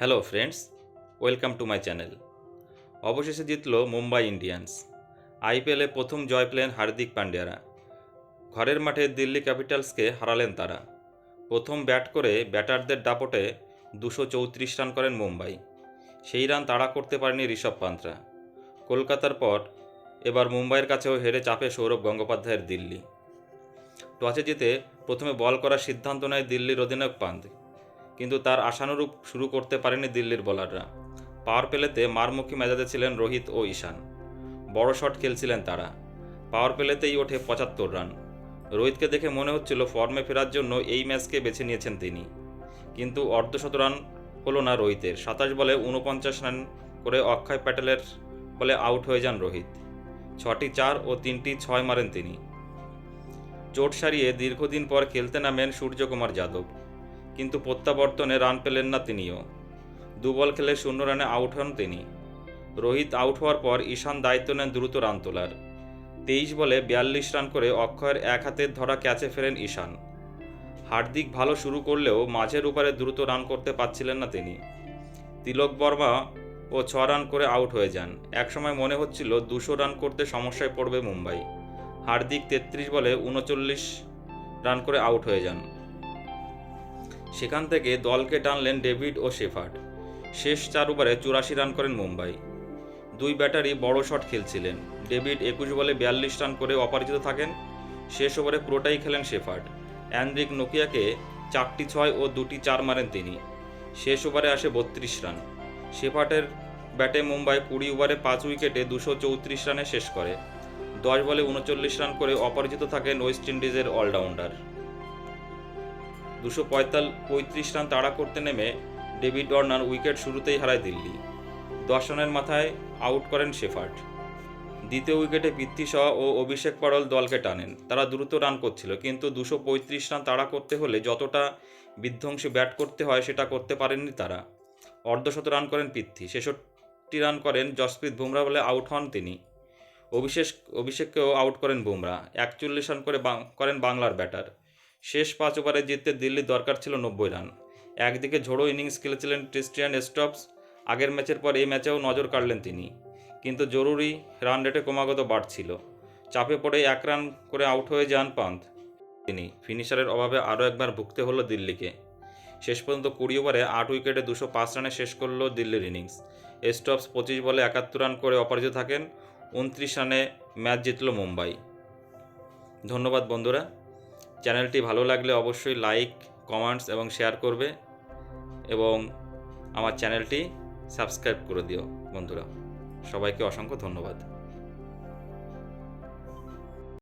Hello friends, welcome to my channel. অবশেষে জিতল Mumbai Indians. আইপিএলে প্রথম জয় পেলেন হার্দিক পান্ডিয়ারা। ঘরের মাঠে দিল্লি ক্যাপিটালসকে হারালেন তারা। প্রথম ব্যাট করে ব্যাটারদের দাপটে দুশো চৌত্রিশ রান করেন মুম্বাই। সেই রান তাড়া করতে পারেনি ঋষভ পান্থরা কলকাতার পর এবার মুম্বাইয়ের কাছেও হেরে চাপে সৌরভ গঙ্গোপাধ্যায়ের দিল্লি। টসে জিতে প্রথমে বল করার সিদ্ধান্ত নেয় দিল্লির অধিনায়ক পান্ত কিন্তু তার আশানুরূপ শুরু করতে পারেনি দিল্লির বোলাররা। পাওয়ার প্লেতে মারমুখী মেজাজে ছিলেন রোহিত ও ঈশান। বড় শট খেলছিলেন তারা। পাওয়ার প্লেতেই ওঠে পঁচাত্তর রান। রোহিতকে দেখে মনে হচ্ছিল ফর্মে ফেরার জন্য এই ম্যাচকে বেছে নিয়েছেন তিনি। কিন্তু অর্ধশত রান হলো না রোহিতের। সাতাশ বলে উনপঞ্চাশ রান করে অক্ষয় প্যাটেলের বলে আউট হয়ে যান রোহিত। ছটি চার ও তিনটি ছয় মারেন তিনি। চোট সারিয়ে দীর্ঘদিন পর খেলতে নামেন সূর্যকুমার যাদব। কিন্তু প্রত্যাবর্তনে রান পেলেন না তিনিও। দুবল খেলে শূন্য রানে আউট হন তিনি। রোহিত আউট হওয়ার পর ঈশান দায়িত্ব নেন দ্রুত রান তোলার। তেইশ বলে বিয়াল্লিশ রান করে অক্ষয়ের এক হাতের ধরা ক্যাচে ফেরেন ঈশান। হার্দিক ভালো শুরু করলেও মাঝের উপরে দ্রুত রান করতে পারছিলেন না তিনি। তিলক বর্মা ও ছ রান করে আউট হয়ে যান। একসময় মনে হচ্ছিল দুশো রান করতে সমস্যায় পড়বে মুম্বাই। হার্দিক তেত্রিশ বলে উনচল্লিশ রান করে আউট হয়ে যান। সেখান থেকে দলকে টানলেন ডেভিড ও শেফার্ড। শেষ চার ওভারে চুরাশি রান করেন মুম্বাই। দুই ব্যাটারই বড় শট খেলছিলেন। ডেভিড একুশ বলে বিয়াল্লিশ রান করে অপরাজিত থাকেন। শেষ ওভারে পুরোটাই খেলেন শেফার্ড। অ্যান্ড্রিক নোকিয়াকে চারটি ছয় ও দুটি চার মারেন তিনি। শেষ ওভারে আসে বত্রিশ রান। শেফার্ডের ব্যাটে মুম্বাই কুড়ি ওভারে পাঁচ উইকেটে দুশো চৌত্রিশ রানে শেষ করে। দশ বলে উনচল্লিশ রান করে অপরাজিত থাকেন ওয়েস্ট ইন্ডিজের অলরাউন্ডার। দুশো পঁয়ত্রিশ রান তাড়া করতে নেমে ডেভিড ওয়ার্নার উইকেট শুরুতেই হারায় দিল্লি। দশ রানের মাথায় আউট করেন শেফার্ড। দ্বিতীয় উইকেটে পৃথ্বী ও অভিষেক পরল দলকে টানেন। তারা দ্রুত রান করছিল, কিন্তু দুশো পঁয়ত্রিশ রান তাড়া করতে হলে যতটা বিধ্বংসী ব্যাট করতে হয় সেটা করতে পারেননি তারা। অর্ধশত রান করেন পৃথ্বী ছেষট্টি রান করেন জসপ্রীত বুমরা বলে আউট হন তিনি। অভিষেক, অভিষেককেও আউট করেন বুমরা। একচল্লিশ রান করে করেন বাংলার ব্যাটার। শেষ পাঁচ ওভারে জিততে দিল্লির দরকার ছিল নব্বই রান। একদিকে ঝোড়ো ইনিংস খেলেছিলেন ক্রিস্টিয়ান স্টপস, আগের ম্যাচের পর এই ম্যাচেও নজর কাড়লেন তিনি। কিন্তু জরুরি রান রেটে ক্রমাগত বাড়ছিল। চাপে পড়ে এক রান করে আউট হয়ে যান পান্ত তিনি ফিনিশারের অভাবে আরও একবার ভুগতে হলো দিল্লিকে। শেষ পর্যন্ত কুড়ি ওভারে আট উইকেটে দুশো পাঁচ রানে শেষ করল দিল্লির ইনিংস। স্টপস পঁচিশ বলে একাত্তর রান করে অপরাজিত থাকেন। উনত্রিশ রানে ম্যাচ জিতল মুম্বাই। ধন্যবাদ বন্ধুরা। চ্যানেলটি ভালো লাগলে অবশ্যই লাইক, কমেন্টস এবং শেয়ার করবে এবং আমার চ্যানেলটি সাবস্ক্রাইব করে দিও বন্ধুরা। সবাইকে অসংখ্য ধন্যবাদ।